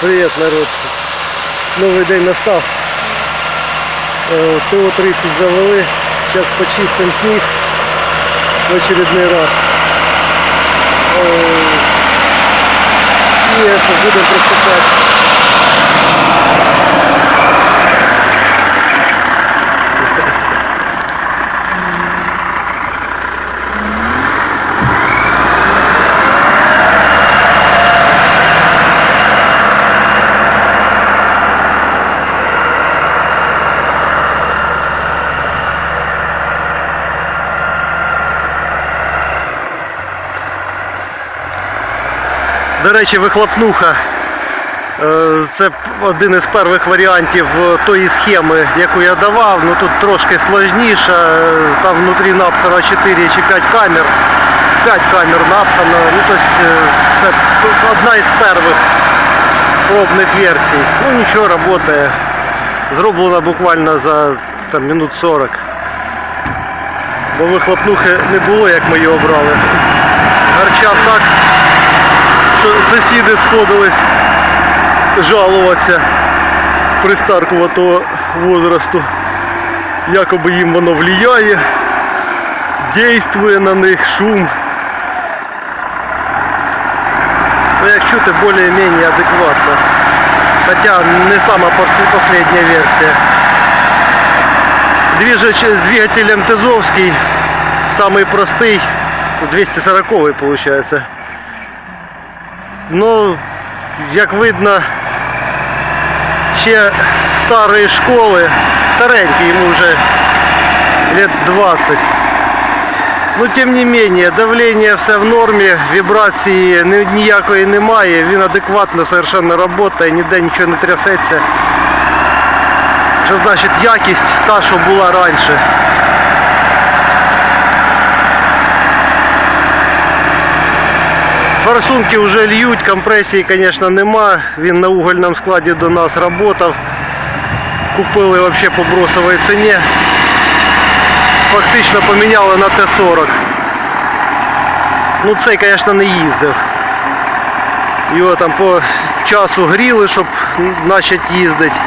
Привет, народ. Новый день настав. Э, ТО-30 завели. Сейчас почистим снег в очередной раз. Э, И это До речі, вихлопнуха. Е, Це один із перших варіантів е, тої схеми, яку я давав. Ну тут трошки сложніше. Е, Там внутрі напхано 4 чи 5 камер. 5 камер напхано. Ну, тобто, це одна із перших пробних версій. Ну нічого, працює. Зроблено буквально за там, минут 40. Бо вихлопнухи не було, як ми її обрали. Гарчав так сусіди сходились жалуватися пристаркуватого возрасту. Якоби їм воно влияє, дійствує на них шум. Ну, як чути, більш-менш адекватно. Хоча не сама пос- последня версія. Движеч, двигатель МТЗовський, самий простий, 240 виходить. Ну, як видно, ще старої школи, старенький йому вже лет 20. Ну, тим не менее, давлення все в нормі, вібрації ні- ніякої немає, він адекватно совершенно працює, ніде нічого не трясеться. Що значить якість та, що була раніше. Форсунки вже льють, компресії, звісно, нема. Він на угольному складі до нас працював. Купили взагалі по бросовій ціні. Фактично поміняли на Т-40. Ну цей, звісно, не їздив. Його там по часу гріли, щоб почати їздити.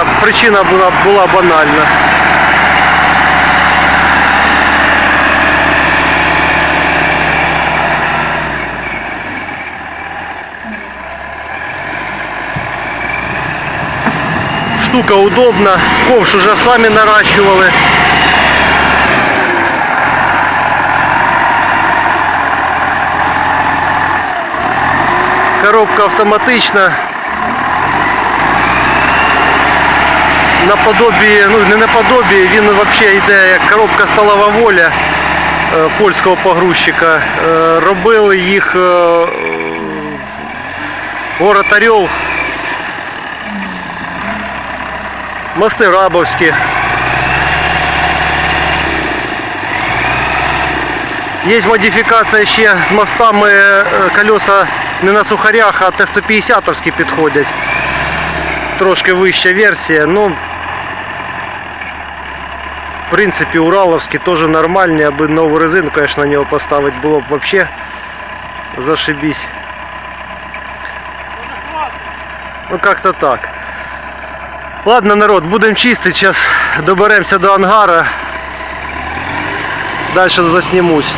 А причина була, була банальна. Штука удобна, ковш уже сами наращивали. Коробка автоматична. Наподобі, ну не наподобі, він взагалі йде як коробка сталова воля е, польського погрузчика. Е, Робили їх е, город Орел Мости Рабовські. Є модифікація ще з мостами е, колеса не на сухарях, а Т-150 підходять. Трошки вища версія. Ну, в принципі, Ураловські теж нормальні, аби нову резину, конечно, на нього поставити було б вообще зашибись. Ну, как-то так. Ладно, народ, будемо чистити, зараз доберемося до ангара. Далі заснімусь.